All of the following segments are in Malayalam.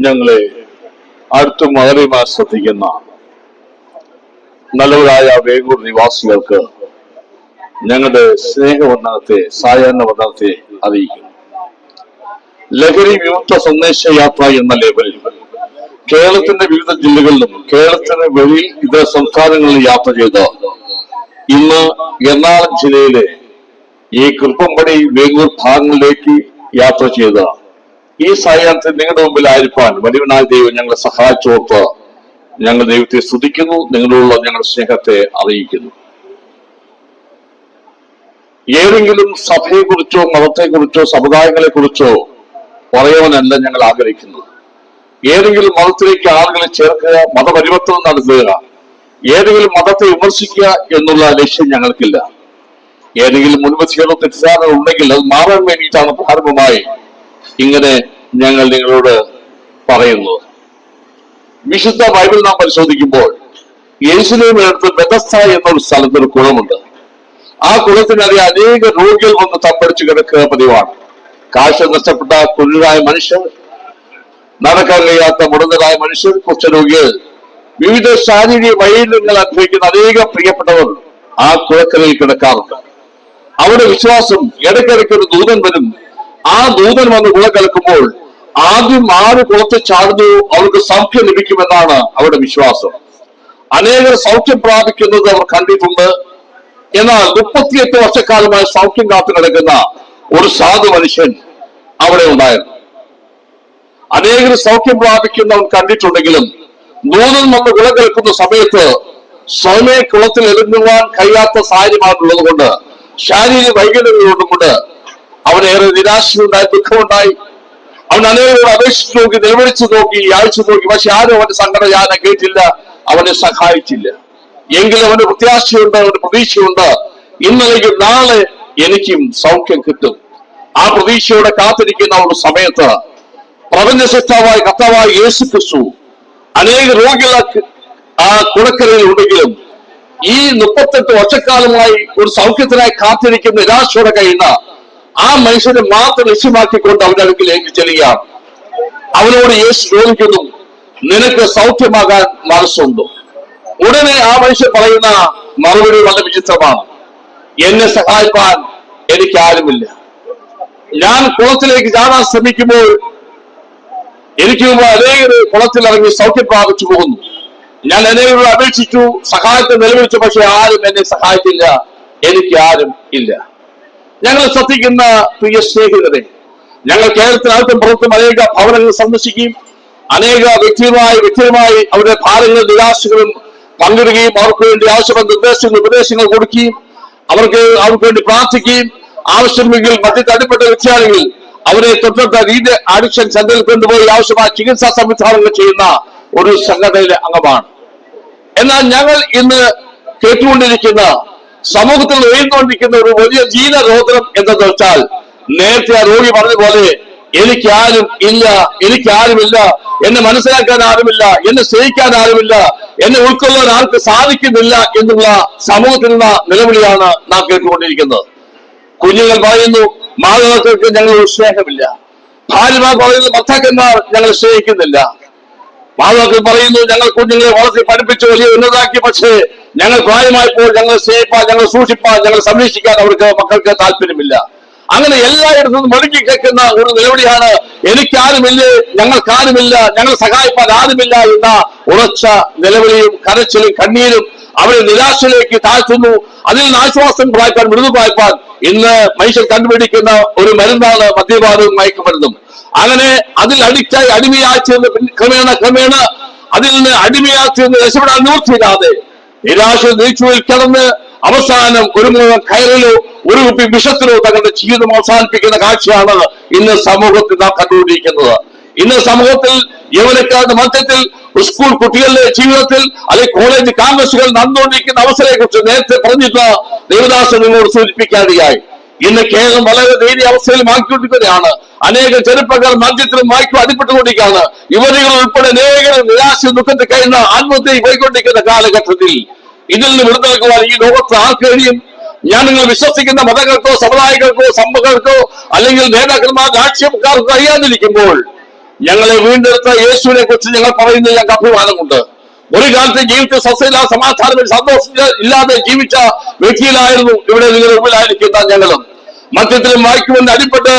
ഞങ്ങളെ അടുത്ത അകലെയുമായി ശ്രദ്ധിക്കുന്ന നല്ലവരായ വേഗൂർ നിവാസികൾക്ക് ഞങ്ങളുടെ സ്നേഹവർണത്തെ സായാഹ്ന വന്ദനത്തെ അറിയിക്കുന്നു. ലഹരി വിമുക്ത സന്ദേശ യാത്ര എന്ന ലേബലിൽ കേരളത്തിന്റെ വിവിധ ജില്ലകളിലും കേരളത്തിന് വെളിയിൽ ഇതര സംസ്ഥാനങ്ങളിൽ യാത്ര ചെയ്ത ഇന്ന് എറണാകുളം ജില്ലയിലെ ഈ കൃപ്പമ്പടി വേങ്ങൂർ ഭാഗങ്ങളിലേക്ക് യാത്ര ചെയ്ത ഈ സായാഹ്നത്തിൽ നിങ്ങളുടെ മുമ്പിൽ ആയിരിക്കാൻ വലിയവനായ ദൈവം ഞങ്ങളെ സഹായിച്ചോർത്ത് ഞങ്ങൾ ദൈവത്തെ സ്തുതിക്കുന്നു നിങ്ങളോടുള്ള ഞങ്ങളുടെ സ്നേഹത്തെ അറിയിക്കുന്നു. ഏതെങ്കിലും സഭയെക്കുറിച്ചോ മതത്തെക്കുറിച്ചോ സമുദായങ്ങളെ കുറിച്ചോ പറയുവാനല്ല ഞങ്ങൾ ആഗ്രഹിക്കുന്നത്. ഏതെങ്കിലും മതത്തിലേക്ക് ആളുകളെ ചേർക്കുക മതപരിവർത്തനം നടത്തുക ഏതെങ്കിലും മതത്തെ വിമർശിക്കുക എന്നുള്ള ലക്ഷ്യം ഞങ്ങൾക്കില്ല. ഏതെങ്കിലും മുൻപ് മുൻവശികളോ തെറ്റിദ്ധാരണ ഉണ്ടെങ്കിൽ അത് മാറാൻ വേണ്ടിയിട്ടാണ് പ്രാരംഭമായി ഇങ്ങനെ ഞങ്ങൾ നിങ്ങളോട് പറയുന്നത് വിശുദ്ധ ബൈബിൾ നാം പരിശോധിക്കുമ്പോൾ യേശുലേമിനടുത്ത് ബെതസ്ത എന്നൊരു സ്ഥലത്ത് ഒരു കുളമുണ്ട്. ആ കുളത്തിനറി അനേക രോഗികൾ വന്ന് തപ്പടിച്ചു കിടക്കുക പതിവാണ്. കാഴ്ച നഷ്ടപ്പെട്ട കുരുടായ മനുഷ്യർ നടക്കാൻ കഴിയാത്ത മുടന്തരായ മനുഷ്യർ കുഷ്ഠരോഗികൾ വിവിധ ശാരീരിക വൈകല്യങ്ങൾ അനുഭവിക്കുന്ന അനേകം പ്രിയപ്പെട്ടവർ ആ കുളക്കരയിൽ കിടക്കാറുണ്ട്. അവിടെ വിശ്വാസം ഇടയ്ക്കിടയ്ക്ക് ഒരു ദൂതൻ വരും. ആ ദൂതൻ വന്ന് കുളം കലക്കുമ്പോൾ ആദ്യം ആര് കുളത്തെ ചാടുന്നു അവർക്ക് സൗഖ്യം ലഭിക്കുമെന്നാണ് അവരുടെ വിശ്വാസം. അനേകർ സൗഖ്യം പ്രാപിക്കുന്നത് അവർ കണ്ടിട്ടുണ്ട്. എന്നാൽ മുപ്പത്തിയെട്ട് വർഷക്കാലമായി സൗഖ്യം കാത്തു കിടക്കുന്ന ഒരു സാധു മനുഷ്യൻ അവിടെ ഉണ്ടായിരുന്നു. അനേകർ സൗഖ്യം പ്രാപിക്കുന്നവൻ കണ്ടിട്ടുണ്ടെങ്കിലും നൂതൻ വന്ന് കേൾക്കുന്ന സമയത്ത് സ്വയമേ കുളത്തിൽ എരുങ്ങുവാൻ കഴിയാത്ത സാഹചര്യമാണുള്ളത് കൊണ്ട് ശാരീരിക വൈകല്യങ്ങളുള്ളതും കൊണ്ട് അവനേറെ നിരാശയുണ്ടായി ദുഃഖമുണ്ടായി. അവൻ അനേകരോട് അപേക്ഷിച്ചു നോക്കി നിലവിളിച്ചു നോക്കി യാഴ്ച നോക്കി. പക്ഷെ ആരും അവന്റെ സങ്കട യാന കേട്ടില്ല അവനെ സഹായിച്ചില്ല. എങ്കിലും അവന്റെ പ്രത്യാശയുണ്ട് അവന്റെ പ്രതീക്ഷയുണ്ട്. ഇന്നലെയും നാളെ എനിക്കും സൗഖ്യം കിട്ടും. ആ പ്രതീക്ഷയോടെ കാത്തിരിക്കുന്ന ഒരു സമയത്ത് പ്രപഞ്ച സൃഷ്ടാവായ കർത്താവായ യേശു ക്രിസ്തു അനേക രോഗികൾ ആ കുളക്കരയിൽ ഉണ്ടെങ്കിലും ഈ മുപ്പത്തെട്ട് വർഷക്കാലമായി ഒരു സൗഖ്യത്തിനായി കാത്തിരിക്കുന്ന നിരാശയോടെ കഴിയുന്ന ആ മനുഷ്യനെ മാത്രം ലക്ഷ്യമാക്കിക്കൊണ്ട് അവന്റെ അടുക്കിലേക്ക് ചെല്ലുക അവനോട് യേശു ചോദിക്കുന്നു നിനക്ക് സൗഖ്യമാകാൻ മനസ്സുണ്ടോ? ഉടനെ ആ മനുഷ്യൻ പറയുന്ന മറുപടി വളരെ വിചിത്രമാണ്. എന്നെ സഹായിപ്പാൻ എനിക്ക് ആരുമില്ല. ഞാൻ കുളത്തിലേക്ക് ചാടാൻ ശ്രമിക്കുമ്പോൾ എനിക്ക് മുമ്പ് അനേകർ കുളത്തിൽ ഇറങ്ങി സൗഖ്യം പ്രാപിച്ചു പോകുന്നു. ഞാൻ അനേകരോട് അപേക്ഷിച്ചു സഹായത്തെ നിലവിളിച്ചു പക്ഷെ ആരും എന്നെ സഹായിച്ചില്ല. എനിക്ക് ആരും ഇല്ല. ഞങ്ങൾ ശ്രദ്ധിക്കുന്ന പ്രിയ സ്നേഹിതരെ ഞങ്ങൾ കേരളത്തിനകത്തും പുറത്തും അനേക ഭവനങ്ങൾ സന്ദർശിക്കുകയും അനേക വ്യക്തിയുമായി വ്യക്തിയുമായി അവരുടെ ഭാരങ്ങളും നിരാശകളും പങ്കിടുകയും അവർക്ക് വേണ്ടി ആവശ്യമായ നിർദ്ദേശങ്ങൾ ഉപദേശങ്ങൾ കൊടുക്കുകയും അവർക്ക് അവർക്ക് വേണ്ടി പ്രാർത്ഥിക്കുകയും ആവശ്യമെങ്കിൽ മറ്റു തടിപ്പെട്ട വ്യക്തിയാണെങ്കിൽ അവരെ തൊട്ടടുത്ത രീതി അഡിക്ഷൻ സെന്ററിൽ കൊണ്ടുപോയി ആവശ്യമായ ചികിത്സാ സംവിധാനങ്ങൾ ചെയ്യുന്ന ഒരു സംഘടനയിലെ അംഗമാണ്. എന്നാൽ ഞങ്ങൾ ഇന്ന് കേട്ടുകൊണ്ടിരിക്കുന്ന സമൂഹത്തിൽ ഉയർന്നുകൊണ്ടിരിക്കുന്ന ഒരു വലിയ ജീവരോധനം എന്തെന്ന് വെച്ചാൽ നേരത്തെ ആ രോഗി പറഞ്ഞ പോലെ എനിക്ക് ആരും ഇല്ല എനിക്ക് ആരുമില്ല എന്നെ മനസ്സിലാക്കാൻ ആരുമില്ല എന്നെ സ്നേഹിക്കാൻ ആരുമില്ല എന്നെ ഉൾക്കൊള്ളാൻ ആർക്ക് സാധിക്കുന്നില്ല എന്നുള്ള സമൂഹത്തിൽ നിന്ന നിലവിളിയാണ് നാം കേട്ടുകൊണ്ടിരിക്കുന്നത്. കുഞ്ഞുങ്ങൾ പറയുന്നു മാതാപിതാക്കൾക്ക് ഞങ്ങൾ സ്നേഹമില്ല. ഭാര്യമാർ പറയുന്നു ഭർത്താക്കന്മാർ ഞങ്ങൾ സ്നേഹിക്കുന്നില്ല. മാതാപിതാക്കൾ പറയുന്നു ഞങ്ങൾ കുഞ്ഞുങ്ങളെ വളർത്തി പഠിപ്പിച്ച് വലിയ ഉന്നതാക്കി. പക്ഷേ ഞങ്ങൾ പ്രായമായപ്പോൾ ഞങ്ങൾ സ്നേഹിപ്പാൻ ഞങ്ങൾ സൂക്ഷിപ്പാൻ ഞങ്ങൾ സംരക്ഷിക്കാൻ അവർക്ക് മക്കൾക്ക് താല്പര്യമില്ല. അങ്ങനെ എല്ലായിടത്തും മുഴുകി കേൾക്കുന്ന ഒരു നിലവിളിയാണ് എനിക്കാരുമില്ല ഞങ്ങൾക്കാരുമില്ല ഞങ്ങൾ സഹായിപ്പാൻ ആരുമില്ല എന്ന ഉറച്ച നിലവിളിയും കരച്ചിലും കണ്ണീരും അവരെ നിരാശയിലേക്ക് താഴ്ത്തുന്നു. അതിൽ നിന്ന് ആശ്വാസം പ്രായ്പാൻ മൃദു പ്രായ്പാൻ ഇന്ന് മനുഷ്യൻ കണ്ടുപിടിക്കുന്ന ഒരു മരുന്നാണ് മദ്യപാനവും മയക്കുമരുന്നും. അങ്ങനെ അതിൽ അഡിക്റ്റായി അടിമയായി ചേർന്ന് ക്രമേണ ക്രമേണ അതിൽ നിന്ന് അടിമയായി ചേർന്ന് രക്ഷപ്പെടാൻ നിവൃത്തിയില്ലാതെ നിരാശ നീച്ചുവിൽ കിടന്ന് അവസാനം ഒരു മുഴുവൻ കയറിലോ ഒരു കുപ്പി വിഷത്തിലോ തങ്ങളുടെ ജീവിതം അവസാനിപ്പിക്കുന്ന കാഴ്ചയാണ് ഇന്ന് സമൂഹത്തിൽ നാം കണ്ടുകൊണ്ടിരിക്കുന്നത്. ഇന്ന് സമൂഹത്തിൽ യൗവനക്കാരുടെ മധ്യത്തിൽ സ്കൂൾ കുട്ടികളുടെ ജീവിതത്തിൽ അല്ലെങ്കിൽ കോളേജ് കാമ്പസുകൾ നടന്നുകൊണ്ടിരിക്കുന്ന അവസരത്തെ കുറിച്ച് നേരത്തെ പറഞ്ഞിട്ടുള്ള ദേവദാസൻ നിങ്ങളോട് സൂചിപ്പിക്കാതെയായി ഇന്ന് കേരളം വളരെ നേരിയ അവസ്ഥയിൽ മാറ്റിക്കൊണ്ടിരിക്കുകയാണ് അനേക ചെറുപ്പക്കാർ മദ്യത്തിലും വായിക്കും അടിപ്പെട്ടുകൊണ്ടിരിക്കുകയാണ് യുവതികൾ ഉൾപ്പെടെ അനേകം നിരാശ ദുഃഖത്തിൽ കഴിയുന്ന ആത്മഹത്യ പോയിക്കൊണ്ടിരിക്കുന്ന കാലഘട്ടത്തിൽ ഇതിൽ നിന്ന് വിടുതൽക്കുവാൻ ഈ ലോകത്ത് ആർക്ക് കഴിയും? ഞാൻ നിങ്ങൾ വിശ്വസിക്കുന്ന മതങ്ങൾക്കോ സമുദായങ്ങൾക്കോ സമ്പകൾക്കോ അല്ലെങ്കിൽ നേതാക്കന്മാർക്ക് രാഷ്ട്രീയക്കാർക്കോ കഴിയാതിരിക്കുമ്പോൾ ഞങ്ങളെ വീണ്ടെടുത്ത യേശുവിനെ കുറിച്ച് ഞങ്ങൾ പറയുന്നത് ഞങ്ങൾക്ക് അഭിമാനമുണ്ട്. ഒരു കാലത്ത് ജീവിച്ച സ്വസ്ഥയില്ല സമാധാനം സന്തോഷം ഇല്ലാതെ ജീവിച്ച വ്യക്തിയിലായിരുന്നു ഇവിടെ നിങ്ങളുടെ മുമ്പിലായിരിക്കുന്ന ഞങ്ങളും. മദ്യത്തിലും വായിക്കുമെന്ന് അടിപ്പെട്ട്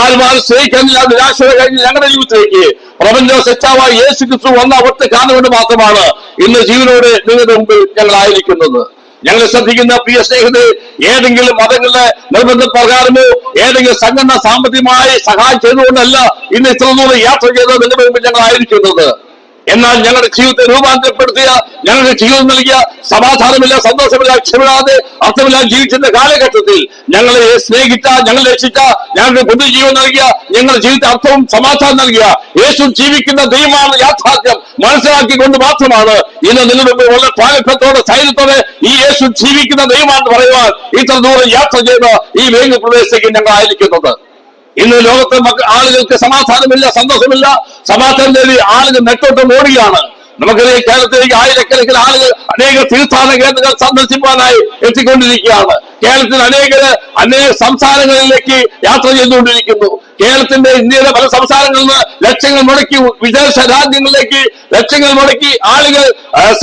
ആരുമാരും സ്നേഹിക്കാനില്ല നിരാശ കഴിഞ്ഞ് ഞങ്ങളുടെ ജീവിതത്തിലേക്ക്. പ്രപഞ്ച സെറ്റാവായി യേശു ക്രിസ്തു വന്ന ഒറ്റ കാരണം കൊണ്ട് മാത്രമാണ് ഇന്ന് ജീവനോട് നിങ്ങളുടെ മുമ്പിൽ ഞങ്ങളായിരിക്കുന്നത്. ഞങ്ങൾ ശ്രദ്ധിക്കുന്ന പ്രിയ സ്നേഹിതരെ ഏതെങ്കിലും മതങ്ങളുടെ നിർബന്ധ പ്രകാരമോ ഏതെങ്കിലും സംഘടന സാമ്പത്തികമായി സഹായം ചെയ്തുകൊണ്ടല്ല ഇന്ന് ഇത്ര ദൂരം യാത്ര ചെയ്ത് നിങ്ങളുടെ മുമ്പിൽ ഞങ്ങളായിരിക്കുന്നത്. എന്നാൽ ഞങ്ങളുടെ ജീവിതത്തെ രൂപാന്തരപ്പെടുത്തിയ ഞങ്ങളുടെ ജീവിതം നൽകിയ സമാധാനമില്ല സന്തോഷമില്ല ക്ഷമിടാതെ അർത്ഥമില്ലാതെ ജീവിച്ചിരുന്ന കാലഘട്ടത്തിൽ ഞങ്ങളെ സ്നേഹിച്ച ഞങ്ങളെ രക്ഷിച്ച ഞങ്ങൾക്ക് പുതുജീവൻ നൽകിയ ഞങ്ങളുടെ ജീവിതത്തെ അർത്ഥവും സമാധാനം നൽകിയ യേശു ജീവിക്കുന്ന ദൈവമാണ് യാഥാർത്ഥ്യം. മനസ്സിലാക്കിക്കൊണ്ട് മാത്രമാണ് ഇന്ന് നിങ്ങളുടെ വളരെ പാരഭ്യത്തോടെ ധൈര്യത്തോടെ ഈ യേശു ജീവിക്കുന്ന ദൈവമാണെന്ന് പറയുവാൻ ഇത്ര ദൂരം യാത്ര ചെയ്ത് ഈ വേങ്ങ പ്രദേശത്തേക്ക് ഞങ്ങൾ ആയിരിക്കുന്നത്. ഇന്ന് ലോകത്തെ ആളുകൾക്ക് സമാധാനമില്ല സന്തോഷമില്ല. സമാധാനം തേടി ആളുകൾ നെട്ടോട്ട് ഓടുകയാണ്. നമുക്കറിയാം കേരളത്തിലേക്ക് ആയിരക്കണക്കിന് ആളുകൾ അനേക തീർത്ഥാടന കേന്ദ്രങ്ങൾ സന്ദർശിക്കാനായി എത്തിക്കൊണ്ടിരിക്കുകയാണ്. കേരളത്തിൽ അനേക അനേക സംസ്ഥാനങ്ങളിലേക്ക് യാത്ര ചെയ്തുകൊണ്ടിരിക്കുന്നു. കേരളത്തിന്റെ ഇന്ത്യയിലെ പല സംസ്ഥാനങ്ങളിൽ നിന്ന് ലക്ഷങ്ങൾ മുടക്കി വിദേശ രാജ്യങ്ങളിലേക്ക് ലക്ഷങ്ങൾ മുടക്കി ആളുകൾ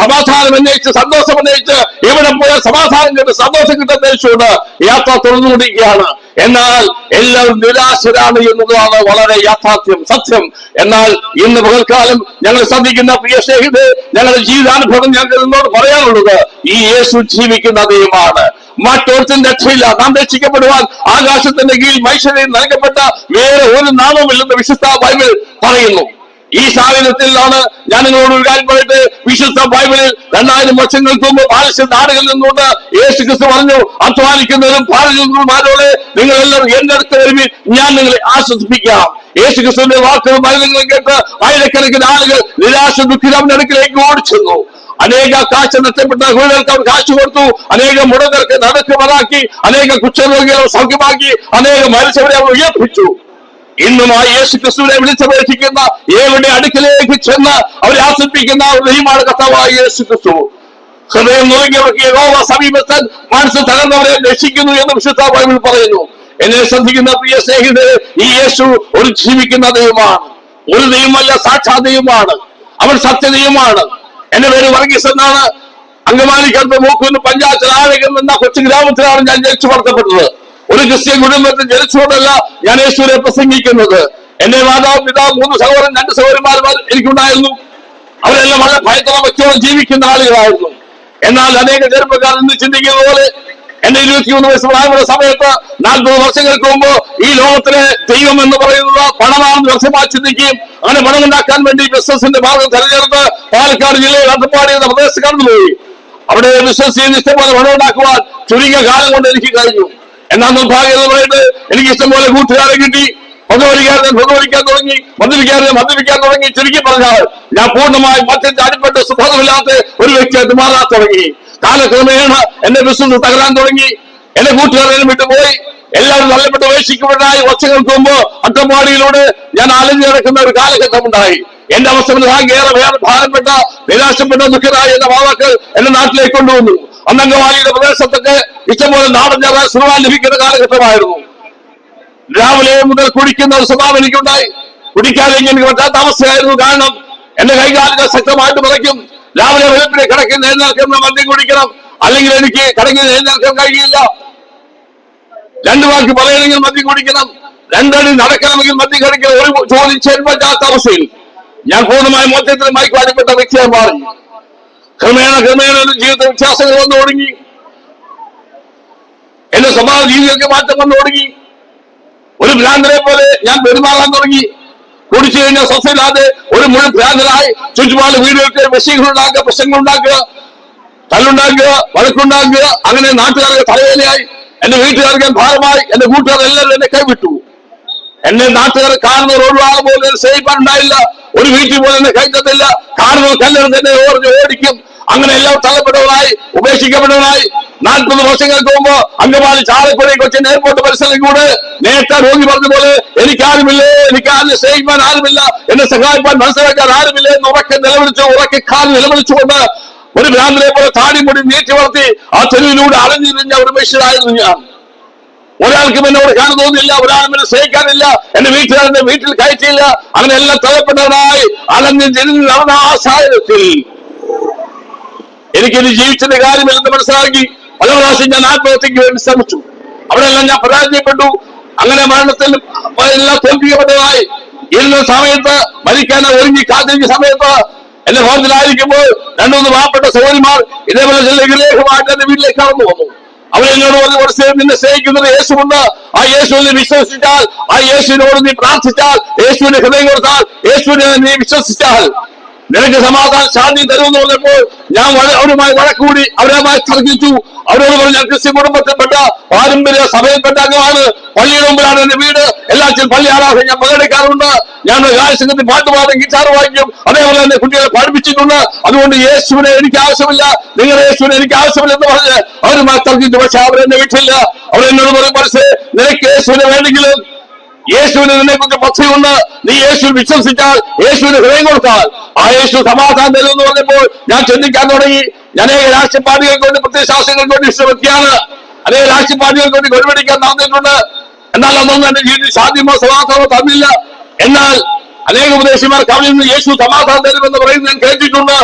സമാധാനം അന്വേഷിച്ച് സന്തോഷം അന്വേഷിച്ച് ഇവിടെ പോയാൽ സമാധാനം കിട്ടും സന്തോഷം കിട്ടുന്ന ഉദ്ദേശിച്ചുകൊണ്ട് യാത്ര തുടർന്നുകൊണ്ടിരിക്കുകയാണ് എന്നാൽ എല്ലാവരും നിരാശരാണ് എന്നുള്ളതാണ് വളരെ യാഥാർത്ഥ്യം സത്യം. എന്നാൽ ഇന്ന് പകൽക്കാലം ഞങ്ങൾ ശ്രദ്ധിക്കുന്ന പ്രിയ സ്നേഹിത് ഞങ്ങളുടെ ജീവിതാനുഭവം ഞങ്ങൾ നിന്നോട് പറയാനുള്ളത് ഈ യേശു ജീവിക്കുന്ന ദൈവമാണ്. മറ്റൊരുത്തും രക്ഷയില്ല. നാം രക്ഷിക്കപ്പെടുവാൻ ആകാശത്തിന്റെ കീഴിൽ മനുഷ്യരെ നൽകപ്പെട്ട വേറെ ഒരു നാമമില്ലെന്ന് വിശുദ്ധ ബൈബിൾ പറയുന്നു. ഈ സാഹചര്യത്തിലാണ് ഞാൻ നിങ്ങളോട് ഒരു കാര്യം പറയട്ടെ? വിശുദ്ധ ബൈബിളിൽ രണ്ടായിരം വർഷങ്ങൾക്ക് മുമ്പ് പാലിച്ച നാടുകളിൽ നിന്നുകൊണ്ട് യേശു ക്രിസ്തു പറഞ്ഞു അധ്വാനിക്കുന്നവരും നിങ്ങൾ നിങ്ങളെല്ലാം എന്റെ അടുത്ത് വരുമ്പോൾ ഞാൻ നിങ്ങളെ ആശ്വസിപ്പിക്കാം. യേശു ക്രിസ്തുവിന്റെ വാക്കുകൾ മരുന്നുകളും കേട്ട് ആയിരക്കണക്കിന് ആളുകൾ നിരാശ ദുഃഖിത അവന്റെ അടുക്കിലേക്ക് ഓടിച്ചെന്നു. അനേക കാശ് നഷ്ടപ്പെട്ട വീടുകൾക്ക് അവർ കാശ് കൊടുത്തു. അനേക മുടങ്ങൾക്ക് നടക്കുമതാക്കി അനേക കുറ്റരോഗികളെ സൗഖ്യമാക്കി. അനേക മരിച്ചവരെ അവർ ഉയർപ്പിച്ചു. ഇന്നും ആ യേശു ക്രിസ്തുവിനെ വിളിച്ചപേക്ഷിക്കുന്ന ഏവരുടെ അടുക്കലേക്ക് ചെന്ന് അവരെ ആസ്വദിപ്പിക്കുന്ന ദൈവമാണ് കർത്താവായ യേശു ക്രിസ്തു. ഹൃദയം നുറുങ്ങിയവർക്ക് യഹോവ മനസ്സ് തകർന്നവരെ രക്ഷിക്കുന്നു എന്ന് വിശുദ്ധ ബൈബിൾ പറയുന്നു. എന്നെ ശ്രദ്ധിക്കുന്ന പ്രിയ സ്നേഹിതരെ ഈ യേശു ഒരു ജീവിക്കുന്ന ദൈവമാണ്. ഒരു ദൈവമല്ല സാക്ഷാ ദൈവമാണ്. അവൻ സത്യദൈവമാണ് എന്റെ പേര് വർഗീസ് എന്നാണ്. അങ്കമാലിക്കടുത്ത് മൂക്കുന്ന് പഞ്ചായത്തിൽ ആഴകം എന്ന കൊച്ചു ഗ്രാമത്തിലാണ് ഞാൻ ജനിച്ചു വളർത്തപ്പെട്ടത്. ഒരു ക്രിസ്ത്യൻ കുടുംബത്തിൽ ജനിച്ചുകൊണ്ടല്ല ഞാൻ യേശുവിനെ പ്രസംഗിക്കുന്നത്. എന്റെ മാതാവ് പിതാവ് മൂന്ന് സഹോദരൻ രണ്ട് സഹോദരന്മാർ എനിക്കുണ്ടായിരുന്നു. അവരെല്ലാം വളരെ ഭയത്തോടെ വ്യക്തിയോടെ ജീവിക്കുന്ന ആളുകളായിരുന്നു. എന്നാൽ അനേക ചെറുപ്പക്കാർ ഇന്ന് ചിന്തിക്കുന്ന പോലെ എന്റെ ഇരുപത്തിമൂന്ന് വയസ്സ് പ്രായമുള്ള സമയത്ത് നാൽപ്പത് വർഷങ്ങൾക്ക് മുമ്പ് ഈ ലോകത്തിലെ ദൈവം എന്ന് പറയുന്നത് പണമാണെന്ന് വ്യക്തമായി ചിന്തിക്കുകയും അങ്ങനെ പണം ഉണ്ടാക്കാൻ വേണ്ടി ബിസിനസിന്റെ മാർഗം തെരഞ്ഞെടുത്ത് പാലക്കാട് ജില്ലയിൽ അട്ടപ്പാടി എന്ന പ്രദേശത്ത് കടന്നുപോയി. അവിടെ ബിസിനസ് ചെയ്യുന്ന ഇഷ്ടംപോലെ പണം ഉണ്ടാക്കുവാൻ ചുരുങ്ങിയ കാലം കൊണ്ട് എനിക്ക് കഴിഞ്ഞു. എന്നാൽ നിർഭാഗ്യമായിട്ട് എനിക്ക് ഇഷ്ടംപോലെ കൂട്ടുകാരെ കിട്ടി. പൊതുവലിക്കാരനെ മധുപരിക്കാൻ തുടങ്ങി. മദ്യപിക്കാരനെ മദ്യപിക്കാൻ തുടങ്ങി. ചുരുക്കി പറഞ്ഞാൽ ഞാൻ പൂർണമായി മറ്റൊരു അടിപ്പെട്ട് സുഭാഗമില്ലാത്ത ഒരു വ്യക്തിയായിട്ട് മാറാൻ തുടങ്ങി. കാലക്രമേണ എന്റെ ബിസിനസ് തകരാൻ തുടങ്ങി. എന്റെ കൂട്ടുകാരനെ വിട്ടുപോയി. എല്ലാവരും നല്ലപ്പെട്ട് ഉപേക്ഷിക്കപ്പെട്ടായി വർഷങ്ങൾക്ക് മുമ്പ് അട്ടപ്പാടിയിലൂടെ ഞാൻ അലഞ്ഞു നടക്കുന്ന ഒരു കാലഘട്ടം ഉണ്ടായി എന്റെ അവസ്ഥ ഏറെ ഭാരപ്പെട്ട നിരാശപ്പെട്ട ദുഃഖരായ എന്റെ മാതാക്കൾ എന്റെ നാട്ടിലേക്ക് കൊണ്ടുവന്നു. അന്നംഗവാലിയുടെ പ്രദേശത്തൊക്കെ ഇഷ്ടംപോലെ നാടൻ ഞാൻ സുഖം ലഭിക്കുന്ന കാലഘട്ടമായിരുന്നു. രാവിലെ മുതൽ കുടിക്കുന്ന ഒരു സ്വഭാവം എനിക്കുണ്ടായി. കുടിക്കാതെ എനിക്ക് പറ്റാത്ത അവസ്ഥയായിരുന്നു കാരണം എന്റെ കൈകാലുകൾ ശക്തമായിട്ട് പറയ്ക്കും രാവിലെ വെളുപ്പിനെ കിടക്കുന്ന എഴുന്നേൽക്കുന്ന മദ്യം കുടിക്കണം. അല്ലെങ്കിൽ എനിക്ക് കിടങ്ങി എഴുന്നേൽക്കാൻ കഴിയില്ല. രണ്ടു വാക്ക് പറയണമെങ്കിൽ മദ്യം കുടിക്കണം. രണ്ടടി നടക്കണമെങ്കിൽ മദ്യം കടിക്കണം. ഒരു ചെയ്യാൻ പറ്റാത്ത അവസ്ഥയിൽ. ഞാൻ പൂർണമായി മൊത്തത്തിൽ മയക്കുവാടിപ്പെട്ട വ്യക്തിയായി മാറി. ക്രമേണ ക്രമേണ എന്റെ വ്യത്യാസങ്ങൾ വന്നു തുടങ്ങി. എന്റെ സ്വഭാവ രീതികൾക്ക് മാറ്റം വന്നു തുടങ്ങി. ഒരു ഭ്രാന്തനെ പോലെ ഞാൻ പെരുമാറാൻ തുടങ്ങി. കുടിച്ചു കഴിഞ്ഞാൽ സ്വസ്ഥയില്ലാതെ ഒരു മുഴുവൻ ഭ്രാന്തനായി ചുറ്റുപാട് വീടുകൾക്ക് വിഷയങ്ങൾ ഉണ്ടാക്കുക പ്രശ്നങ്ങൾ ഉണ്ടാക്കുക തല്ലുണ്ടാക്കുക വഴക്കുണ്ടാക്കുക അങ്ങനെ നാട്ടുകാർക്ക് തലവേലയായി എന്റെ വീട്ടുകാർക്ക് ഭാരമായി എന്റെ കൂട്ടുകാർ എല്ലാവരും എന്നെ കൈവിട്ടു. എന്നെ നാട്ടുകാർ കാണുന്ന ഒരാൾ പോലും എന്നെ സ്നേഹിപ്പാനുണ്ടായില്ല ഒരു വീട്ടിൽ പോലും എന്നെ കാണുന്നത് കല്ലെറിഞ്ഞ് ഓർന്ന് ഓടിക്കും. അങ്ങനെ എല്ലാം തള്ളപ്പെട്ടവനായി ഉപേക്ഷിക്കപ്പെട്ടവനായി നാൽപ്പത് വർഷങ്ങൾക്ക് മുമ്പ് അങ്കമാലി ചാലക്കുടി കൊച്ചിൻ എയർപോർട്ട് പരിസരത്തിലൂടെ നേരത്തെ രോഗി പറഞ്ഞ പോലെ എനിക്കാരുമില്ലേ? എനിക്ക് ആരും സ്നേഹിക്കാൻ ആരുമില്ല? എന്നെ സഹായിക്കാൻ മനസ്സിലാക്കാൻ ആരുമില്ല എന്ന് ഉറക്കെ നിലവിളിച്ചു ഉറക്കെ കാൽ നിലവിളിച്ചുകൊണ്ട് ഒരു ഭ്രാന്തനെ പോലെ താടി മുടി നീട്ടി വളർത്തി ആ തെരുവിലൂടെ അലഞ്ഞിരിഞ്ഞ ഒരു മനുഷ്യനായിരുന്നു ഞാൻ. ഒരാൾക്കും എന്നോട് കാണാൻ തോന്നില്ല ഒരാളും എന്നെ സ്നേഹിക്കാനില്ല. എന്റെ വീട്ടുകാരന്റെ വീട്ടിൽ കയറ്റിയില്ല. അങ്ങനെ എല്ലാം തലപ്പെട്ടവനായി അലഞ്ഞ് ജനിൽ നടന്ന ആ സാഹചര്യത്തിൽ എനിക്കിത് ജീവിച്ചതിന്റെ കാര്യമില്ലെന്ന് മനസ്സിലാക്കി. പല പ്രാവശ്യം ഞാൻ ആത്മഹത്യക്ക് വേണ്ടി ശ്രമിച്ചു. അവിടെയെല്ലാം ഞാൻ പരാജയപ്പെട്ടു. അങ്ങനെ മരണത്തിൽ എല്ലാം തോൽപ്പിക്കപ്പെട്ടതായി ഇരുന്ന സമയത്ത് മരിക്കാൻ ഒരുങ്ങി കാത്തിരിക്കുന്ന സമയത്ത് എന്റെ ഭവനത്തിലായിരിക്കുമ്പോൾ രണ്ടുമൂന്ന് പാവപ്പെട്ട സഹോദരിമാർ ഇതേപോലെ ചില വിഗ്രഹമായിട്ട് എന്റെ വീട്ടിലേക്ക് കടന്നു വന്നു. അവർ എന്നോട് പറഞ്ഞു കുറച്ച് നിന്നെ സ്നേഹിക്കുന്നത് യേശുണ്ട് ആ യേശുവിനെ വിശ്വസിച്ചാൽ ആ യേശുവിനോട് നീ പ്രാർത്ഥിച്ചാൽ യേശുവിന് ഹൃദയം കൊടുത്താൽ യേശുവിനെ നീ വിശ്വസിച്ചാൽ നിനക്ക് സമാധാനം ശാന്തി തരുമെന്ന് പറഞ്ഞപ്പോൾ ഞാൻ അവരുമായി വഴക്കൂടി അവരുമായി തർക്കിച്ചു. അവരോട് പറഞ്ഞു ഞാൻ ക്രിസ്ത്യൻ കുടുംബത്തിൽപ്പെട്ട പാരമ്പര്യ സഭയിൽപ്പെട്ട അംഗമാണ്. പള്ളിയുടെ മുമ്പിലാണ് എന്റെ വീട്. എല്ലാത്തിനും പള്ളി ആരാധന ഞാൻ പങ്കെടുക്കാറുണ്ട്. ഞാൻ ഗായസംഘത്തിൽ പാട്ട് പാടും ഗിറ്റാർ വായിക്കും. അതേപോലെ തന്നെ കുട്ടികളെ പഠിപ്പിച്ചിട്ടുണ്ട്. അതുകൊണ്ട് യേശുവിനെ എനിക്ക് ആവശ്യമില്ല. നിങ്ങളുടെ യേശുവിനെ എനിക്ക് ആവശ്യമില്ല എന്ന് പറഞ്ഞ് അവരുമായി തർക്കിച്ചു. പക്ഷെ അവരെന്നെ വിട്ടില്ല. അവരെന്നോട് പറയും മനസ്സേ നിനക്ക് യേശുവിനെ വേണമെങ്കിലും. യേശുവിന് നിന്നെ കുറിച്ച് പദ്ധതിയുണ്ട് നീ യേശുവിൽ വിശ്വസിച്ചാൽ യേശുവിന് ഹൃദയം കൊടുത്താൽ ആ യേശു സമാധാനം തരുമെന്ന് പറഞ്ഞപ്പോൾ ഞാൻ ചിന്തിക്കാൻ തുടങ്ങി. ഞാൻ അനേക രാഷ്ട്രീയ പാർട്ടികൾക്ക് വേണ്ടി പ്രത്യേക ശാസ്ത്രങ്ങൾക്ക് വേണ്ടി ശ്രമിക്കുകയാണ് അതേ അനേക രാഷ്ട്രീയ പാർട്ടികൾക്ക് വേണ്ടി കൊടുപിടിക്കാൻ നടന്നിട്ടുണ്ട്. എന്നാൽ അതൊന്നും എന്റെ ജീവിതത്തിൽ സാധ്യമോ സമാധാനമോ തന്നില്ല. എന്നാൽ അനേക ഉപദേശിമാർ കവിൽ നിന്ന് യേശു സമാധാനം തരുമെന്ന് പറയുന്നത് ഞാൻ കേട്ടിട്ടുണ്ട്.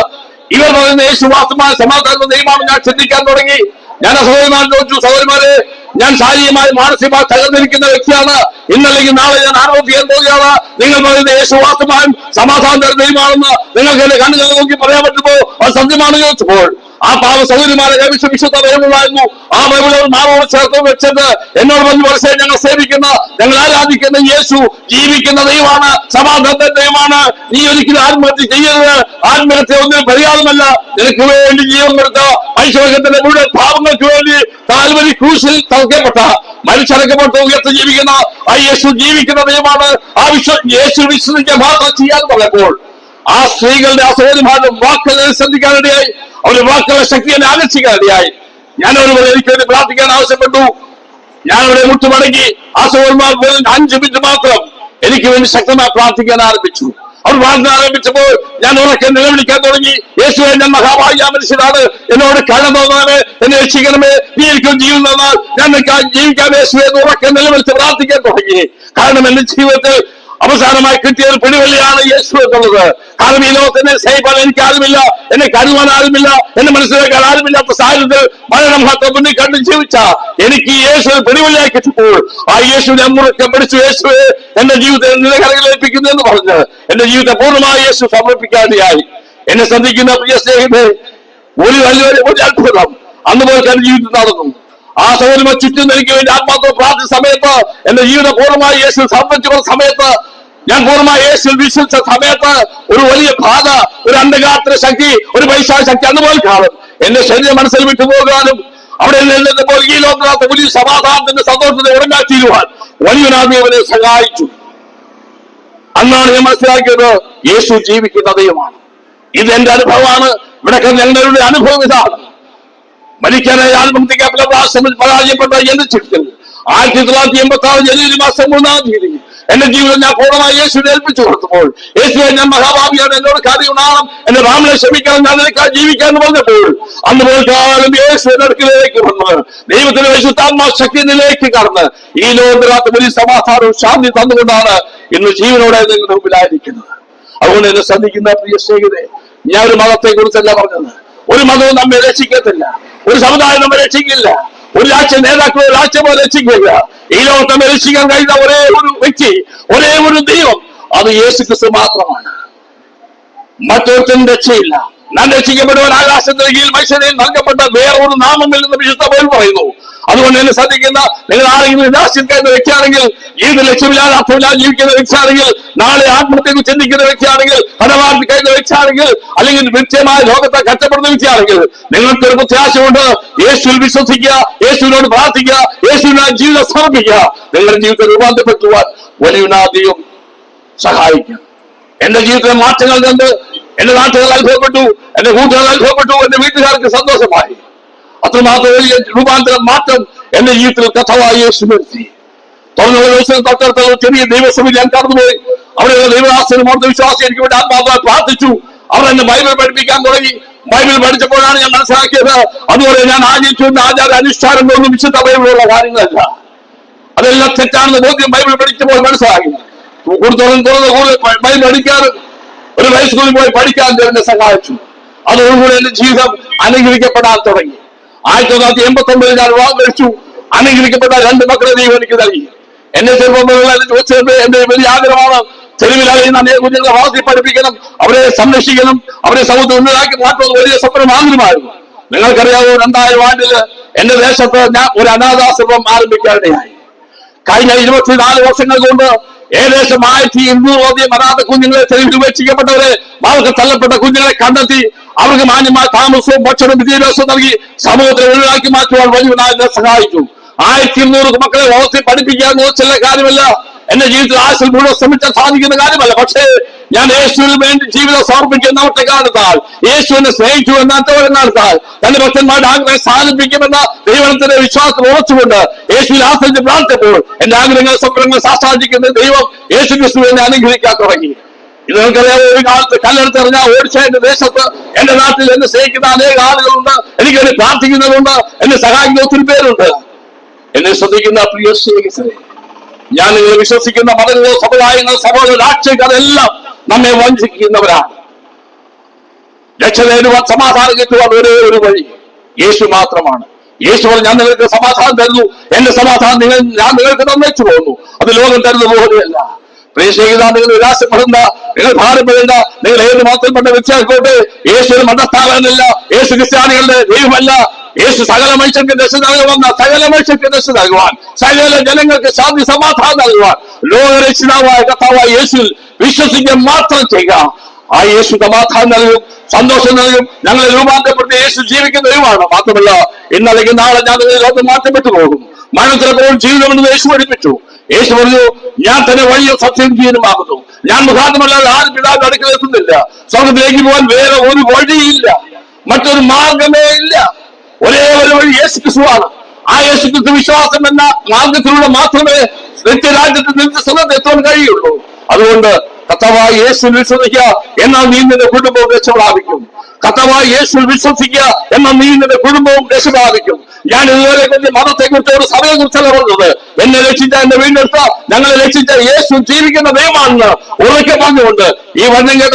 ഇവർ പറയുന്ന യേശു വാസ്തവമായ സമാധാനം ദൈവമാണ് ഞാൻ ചിന്തിക്കാൻ തുടങ്ങി. ഞാൻ ആ സഹോദരിമാർ ചോദിച്ചു സഹോദരിമാരെ ഞാൻ ശാരീരികമായി മാനസികമായി തകർന്നിരിക്കുന്ന വ്യക്തിയാണ്. ഇന്നല്ലെങ്കിൽ നാളെ ഞാൻ ആരോഗ്യം പോവുകയാണ് നിങ്ങൾ പറയുന്ന യേശുവാസമാൻ സമാധാനം സമാധാന തരുന്ന ദൈവമാണെന്ന് നിങ്ങൾക്ക് എന്റെ കണ്ണുകൾ നോക്കി പറയാൻ പറ്റുമോ? അത് സത്യമാണ് ചോദിച്ചപ്പോൾ ആ പാവ സൗകര്യമാരെ ലഭിച്ച വിശുദ്ധ ബൈബിളായിരുന്നു ആ ബൈബിൾ മാറോട് ചേർത്ത് വെച്ചത് എന്നോട് പറഞ്ഞു പക്ഷേ ഞങ്ങൾ സേവിക്കുന്ന ഞങ്ങൾ ആരാധിക്കുന്ന യേശു ജീവിക്കുന്ന ദൈവമാണ് സമാധാന ദൈവമാണ്. നീ ഒരിക്കലും ആത്മഹത്യ ചെയ്യരുത്. ആത്മഹത്യ ഒന്നിനും പരിഹാരമല്ല. നിനക്ക് വേണ്ടി ജീവൻ നിർത്ത മനുഷ്യവർഗത്തിന്റെ മുഴുവൻ പാപങ്ങൾക്ക് വേണ്ടി താൽവരി ക്രൂശിൽ തളക്കപ്പെട്ട മനുഷ്യടക്കപ്പെട്ട് ഉയർത്ത് ജീവിക്കുന്ന ആ യേശു ജീവിക്കുന്ന ദൈവമാണ്. ആ വിശ്വ യേശു വിശ്വസിക്കാൻ മാത്രം ചെയ്യാൻ പറഞ്ഞപ്പോൾ ആ സ്ത്രീകളുടെ ആ സഹോദരിമാരുടെ വാക്കുകൾ ശ്രദ്ധിക്കാനിടയായി. അവരുടെ വാക്കുകളുടെ ശക്തി എന്നെ ആകർഷിക്കാനിടയായി. ഞാൻ ഒരു എനിക്ക് വേണ്ടി പ്രാർത്ഥിക്കാൻ ആവശ്യപ്പെട്ടു. ഞാൻ അവിടെ മുട്ടുമടങ്ങി ആ സഹോദരന്മാർ വെറും അഞ്ചു മിനിറ്റ് മാത്രം എനിക്ക് വേണ്ടി ശക്തമായി പ്രാർത്ഥിക്കാൻ ആരംഭിച്ചു. അവർ പ്രാർത്ഥന ആരംഭിച്ചപ്പോൾ ഞാൻ ഉറക്കെ നിലവിളിക്കാൻ തുടങ്ങി. യേശു ഞാൻ മഹാഭാഗ്യ മനുഷ്യനാണ്. എന്നോട് തോന്നാമേ എന്നെ രക്ഷിക്കണമേ. നീ എനിക്കും ജീവൻ തന്നാൽ. ഞാൻ ജീവിക്കാൻ യേശു എന്ന് ഉറക്കെ നിലവിളിച്ച് പ്രാർത്ഥിക്കാൻ തുടങ്ങി. കാരണം എന്റെ ജീവിതത്തിൽ അവസാനമായി കിട്ടിയത് പിടിവള്ളിയാണ് യേശു എന്നുള്ളത്. കാരണം ഈ ലോകത്തിനെ സൈബാൻ എനിക്ക് ആരുമില്ല. എന്നെ കരുവാൻ ആരുമില്ല. എന്നെ മനസ്സിലാക്കാൻ ആരുമില്ലാത്ത സാഹചര്യത്തിൽ മരണം മാത്രം മുന്നിൽ കണ്ട് ജീവിച്ച എനിക്ക് യേശു പിടിവള്ളിയായി കിട്ടിയപ്പോൾ ആ യേശു ഞാൻ മുറുക്കെ പിടിച്ചു. യേശുവെ എന്റെ ജീവിതത്തെ നിലകരങ്ങൾ ഏൽപ്പിക്കുന്നു എന്ന് പറഞ്ഞ് എന്റെ ജീവിതത്തെ പൂർണമായി യേശു സമർപ്പിക്കാതെയായി എന്നെ ശ്രദ്ധിക്കുന്ന പ്രിയ സ്നേഹിതരെ ഒരു വലിയൊരു ഒരു അത്ഭുതം. അന്ന് പോലെ ജീവിതം നടന്നു. ആ സൗകര്യം ചുറ്റും എനിക്ക് വേണ്ടി ആത്മാർത്ഥ സമയത്ത് എന്റെ ജീവിത പൂർണമായി യേശു സമർപ്പിച്ചുള്ള സമയത്ത് ഞാൻ പൂർണമായി യേശു വിശ്വസിച്ച സമയത്ത് ഒരു വലിയ ബാധ ഒരു അന്ധകാത്ര ശക്തി ഒരു പൈശാച ശക്തി അതുപോലെ കാണും. എന്റെ ശരീരം മനസ്സിൽ വിട്ടുപോകാനും അവിടെ നിന്നപ്പോൾ ഈ ലോകത്ത് വലിയ സമാധാനത്തിന്റെ സന്തോഷത്തെ വലിയ അവനെ സഹായിച്ചു. അന്നാണ് ഞാൻ മനസ്സിലാക്കിയത് യേശു ജീവിക്കുന്ന ദൈവമാണ്. ഇത് എന്റെ അനുഭവമാണ്. ഇവിടെ ഞങ്ങളുടെ അനുഭവം ഇതാണ്. മരിക്കാനായി ആത്മഹത്യക്ക് പല പ്രാവശ്യം പരാജയപ്പെട്ട എന്റെ ചുറ്റും ആയിരത്തി തൊള്ളായിരത്തി എൺപത്തി ആറ് ജനുവരി മാസം മൂന്നാം തീയതി എന്റെ ജീവിതം ഞാൻ പൂർണമായി യേശുവിനെ ഏൽപ്പിച്ചു കൊടുത്തപ്പോൾ യേശുവെ ഞാൻ മഹാഭാവിയാണ് എന്നോട് കാര്യം ഉണ്ടാകണം എന്റെ രാമനെ ക്ഷമിക്കണം ഞാൻ നിനക്കാൾ ജീവിക്കാൻ പറഞ്ഞപ്പോൾ അന്ന് മുതൽക്കാലം യേശു എന്റെ അടുക്കിലേക്ക് വന്ന് ദൈവത്തിന് വിശുദ്ധാത്മാ ശക്തിയിലേക്ക് കടന്ന് ഈ ലോകത്തിനകത്ത് വലിയ സമാധാനവും ശാന്തി തന്നുകൊണ്ടാണ് ഇന്ന് ജീവനോടെ നിങ്ങളുടെ മുമ്പിലായിരിക്കുന്നത്. അതുകൊണ്ട് എന്നെ ശ്രദ്ധിക്കുന്ന പ്രിയ സ്നേഹിതരെ ഞാൻ ഒരു മതത്തെ കുറിച്ചല്ല പറഞ്ഞത്. ഒരു മതവും നമ്മെ രക്ഷിക്കത്തില്ല. ഒരു സമുദായം നമ്മെ രക്ഷിക്കില്ല. ഒരു രാജ്യ നേതാക്കളോ രാജ്യമോ രക്ഷിക്കില്ല. ഈ ലോകത്തെ നമ്മെ രക്ഷിക്കാൻ കഴിയുന്ന ഒരേ ഒരു വ്യക്തി ഒരേ ഒരു ദൈവം അത് യേശു ക്രിസ്തു മാത്രമാണ്. മറ്റൊരുത്തരും രക്ഷയില്ല. ഞാൻ രക്ഷിക്കപ്പെടുവാൻ ആകാശത്തിന് കീഴിൽ മനുഷ്യനിൽ നൽകപ്പെട്ട വേറൊരു നിന്ന് വിശുദ്ധ ബൈബിൾ പറയുന്നു. അതുകൊണ്ട് എന്നെ ശ്രദ്ധിക്കുന്ന നിങ്ങൾ ആരെങ്കിലും നിരാശയിൽ കഴിയുന്ന വ്യക്തിയാണെങ്കിൽ ഏത് ലക്ഷ്യമില്ലാതെ അർത്ഥമില്ലാതെ ജീവിക്കുന്ന വ്യക്തിയാണെങ്കിൽ നാളെ ആത്മഹത്യക്ക് ചിന്തിക്കുന്ന വ്യക്തിയാണെങ്കിൽ പണവാർത്തി കഴിയുന്ന വ്യക്തിയാണെങ്കിൽ അല്ലെങ്കിൽ വ്യക്തമായ ലോകത്തെ കഷ്ടപ്പെടുന്ന വ്യക്തിയാണെങ്കിൽ നിങ്ങൾക്ക് ഒരു പ്രത്യാശമുണ്ട്. യേശുവിൽ വിശ്വസിക്കുക യേശുവിനോട് പ്രാർത്ഥിക്കുക യേശുവിനായി ജീവിതം സമർപ്പിക്കുക. നിങ്ങളുടെ ജീവിതത്തെ രൂപാന്തരപ്പെടുത്തുവാൻ വലിയനാദിയും സഹായിക്കും എന്റെ ജീവിതത്തിലെ മാറ്റങ്ങൾ കണ്ട് എന്റെ നാട്ടുകാർ അത്ഭുതപ്പെട്ടു എന്റെ കൂട്ടുകാർ അത്ഭുതപ്പെട്ടു എന്റെ വീട്ടുകാർക്ക് സന്തോഷമായി. അത്രമാത്രം വലിയ രൂപാന്തരം മാറ്റം എന്റെ ജീവിതത്തിൽ കഥവായി യേശു വരുത്തി. തുറന്ന ദിവസം തൊട്ടടുത്തുള്ള ചെറിയ ദൈവസഭയിൽ ഞാൻ കടന്നുപോയി. അവിടെയുള്ള ദൈവദാസനും അവിടുത്തെ വിശ്വാസം എനിക്ക് വേണ്ടി ആത്മാർത്ഥമായി പ്രാർത്ഥിച്ചു. അവർ എന്നെ ബൈബിൾ പഠിപ്പിക്കാൻ തുടങ്ങി. ബൈബിൾ പഠിച്ചപ്പോഴാണ് ഞാൻ മനസ്സിലാക്കിയത്. അതുപോലെ ഞാൻ ആചരിച്ചുകൊണ്ട് ആചാര അനുഷ്ഠാനങ്ങളൊന്നും വിശുദ്ധ ബൈബിളുള്ള കാര്യങ്ങളല്ല. അതെല്ലാം തെറ്റാണെന്ന് ബോധ്യം ബൈബിൾ പഠിച്ചപ്പോൾ മനസ്സിലാക്കി കൂടുതലും കൂടുതൽ ബൈബിൾ പഠിക്കാറ് ഒരു ഹൈസ്കൂളിൽ പോയി പഠിക്കാൻ എന്നെ സഹായിച്ചു. അതോടുകൂടി എന്റെ ജീവിതം അനുഗ്രഹിക്കപ്പെടാൻ തുടങ്ങി. ആയിരത്തി തൊള്ളായിരത്തി എൺപത്തി ഒമ്പതിൽ ഞാൻ വിവാഹം കഴിച്ചു. അനുഗ്രഹിക്കപ്പെട്ട രണ്ട് മക്കളെ ദൈവം എനിക്ക് നൽകി. എന്നെ ചെറുപ്പം ചോദിച്ചത് എന്റെ വലിയ ആഗ്രഹമാണ് തെരുവിലറിയുന്ന കുഞ്ഞുങ്ങളെ വളർത്തി പഠിപ്പിക്കണം അവരെ സംരക്ഷിക്കണം അവരെ സമൂഹത്തിൽ ഉന്നതാക്കി മാറ്റുന്നത് വലിയ സ്വപ്നം ആഗ്രഹമായിരുന്നു രണ്ടായിരം ആണ്ടിൽ എന്റെ ദേശത്ത് ഞാൻ ഒരു അനാഥാശ്രമം ആരംഭിക്കാനിടയായി. കഴിഞ്ഞ ഇരുപത്തിനാല് വർഷങ്ങൾ കൊണ്ട് ഏകദേശം ആയിരത്തി ഇരുന്നൂറോധികം അനാഥ കുഞ്ഞുങ്ങളെ തെരുവിൽ ഉപേക്ഷിക്കപ്പെട്ടവരെ അവർക്ക് തള്ളപ്പെട്ട കുഞ്ഞുങ്ങളെ കണ്ടെത്തി അവർക്ക് മാന്യമായ താമസവും ഭക്ഷണവും വിദ്യാഭ്യാസവും നൽകി സമൂഹത്തെ ഒഴിവാക്കി മാറ്റുവാൻ വലിയ സഹായിച്ചു. ആയിരത്തി ഇരുന്നൂറ് മക്കളെ വളർത്തി പഠിപ്പിക്കുക എന്നത് ചില കാര്യമല്ല എന്റെ ജീവിതത്തിൽ ആശൽ മുഴുവൻ ശ്രമിച്ചാൽ സാധിക്കുന്ന കാര്യമല്ല. പക്ഷേ ഞാൻ യേശുവിന് വേണ്ടി ജീവിതം സമർപ്പിക്കുന്ന ഒറ്റ കാലത്താൽ യേശുവിനെ സ്നേഹിച്ചു എന്നാത്ത നടത്താൽ തന്റെ ഭക്തന്മാരുടെ ആഗ്രഹം സാധിപ്പിക്കുമെന്ന ദൈവത്തിന്റെ വിശ്വാസം ഉറച്ചുകൊണ്ട് യേശുവിൽ ആശ്രയിച്ച് പ്രാർത്ഥിച്ചപ്പോൾ എന്റെ ആഗ്രഹങ്ങൾ സ്വപ്നങ്ങൾ സാധിക്കുന്ന ദൈവം യേശു ക്രിസ്തു എന്നെ അനുഗ്രഹിക്കാൻ തുടങ്ങി. ഇത് നിങ്ങൾക്കറിയാം ഒരു കാലത്ത് കല്ലെടുത്തെറിഞ്ഞ ഓടിച്ച എന്റെ ദേശത്ത് എന്റെ നാട്ടിൽ എന്നെ സ്നേഹിക്കുന്ന അനേക ആളുകളുണ്ട്. എനിക്ക് എന്നെ പ്രാർത്ഥിക്കുന്നതുണ്ട് എന്നെ സഹായിക്കുന്ന ഒത്തിരി പേരുണ്ട്. എന്നെ ശ്രദ്ധിക്കുന്ന പ്രിയ ഞാൻ നിങ്ങൾ വിശ്വസിക്കുന്ന മതങ്ങളോ സമുദായങ്ങളോ സഭകളോ രാഷ്ട്രീയ അതെല്ലാം നമ്മെ വഞ്ചിക്കുന്നവരാണ് രക്ഷ നേടുവാൻ സമാധാനം കിട്ടുവാൻ ഒരേ ഒരു വഴി യേശു മാത്രമാണ്. യേശു ഞാൻ നിങ്ങൾക്ക് സമാധാനം തരുന്നു. എന്റെ സമാധാനം നിങ്ങൾ ഞാൻ നിങ്ങൾക്ക് തന്നേച്ചു പോകുന്നു. അത് ലോകം തരുന്ന പോലെയല്ല പ്രിയശേഖിത നിങ്ങൾ വിലാസപ്പെടേണ്ട നിങ്ങൾ ഭാരപ്പെടേണ്ട നിങ്ങൾ ഏത് മതത്തിൽപ്പെട്ട വ്യക്തിയായിക്കോട്ടെ യേശു മതസ്ഥാപനമില്ല യേശു ക്രിസ്ത്യാനികളുടെ ദൈവമല്ല യേശു സകല മനുഷ്യർക്ക് ദശ നൽകുവന്ന സകല മനുഷ്യർക്ക് ദശ നൽകുവാൻ സകല ജനങ്ങൾക്ക് ശാന്തി സമാധാനം നൽകുവാൻ ലോകരക്ഷിതാവായ കഥാവായ യേശു വിശ്വസിക്കുക മാത്രം ചെയ്യുക. ആ യേശു സമാധാനം നൽകും സന്തോഷം നൽകും ഞങ്ങളെ രൂപാന്തരപ്പെടുത്തി യേശു ജീവിക്കുന്ന ദൈവമാണ്. മാത്രമല്ല ഇന്നല്ലെങ്കിൽ നാളെ ഞാൻ ലോകം മാറ്റപ്പെട്ടു പോകും. മരണത്തിലപ്പോൾ ജീവിതമെന്ന് യേശു പഠിപ്പിച്ചു. യേശു പറഞ്ഞു ഞാൻ തന്നെ വഴിയോ സത്യം ജീവനുമാകുന്നു ഞാൻ മുഖാന്തമല്ലാതെ ആരും പിതാവിന്റെ അടുക്കൽ എത്തുന്നില്ല. സ്വർഗത്തിലേക്ക് പോകാൻ വേറെ ഒരു വഴിയില്ല. മറ്റൊരു മാർഗമേ ഇല്ല. ഒരേ ഒരു വഴി യേശു ക്രിസ്തുവാണ് ആ യേശു ക്രിസ്തു വിശ്വാസം എന്ന മാർഗത്തിലൂടെ മാത്രമേ നിത്യരാജ്യത്ത് സ്വന്തം എത്താൻ കഴിയുള്ളൂ. അതുകൊണ്ട് കത്തവായ യേശു വിശ്വസിക്കുക എന്നാൽ നീ നിന്റെ കുടുംബവും രക്ഷപ്രാപിക്കും. കത്തവായ യേശു വിശ്വസിക്കുക എന്നാൽ നീ നിന്റെ കുടുംബവും രക്ഷപ്രാപിക്കും. ഞാൻ ഇതുവരെ വലിയ മതത്തെ കുറിച്ച് ഒരു സഭയെ കുറിച്ചല്ല പറഞ്ഞത്. എന്നെ രക്ഷിച്ച എന്റെ വീണ്ടെടുത്ത ഞങ്ങളെ രക്ഷിച്ച യേശു ജീവിക്കുന്ന ദൈവമാണെന്ന് ഉറക്കെ പറഞ്ഞുകൊണ്ട് ഈ വന്നം കേട്ട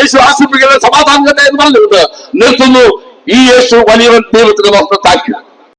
യേശു ആശിപ്പിക്കുന്ന സമാധാനം കേട്ട എന്ന് പറഞ്ഞുകൊണ്ട് നിർത്തുന്നു. ഈ യേശു വലിയവൻ ദൈവത്തിന് മഹത്വത്താക്കി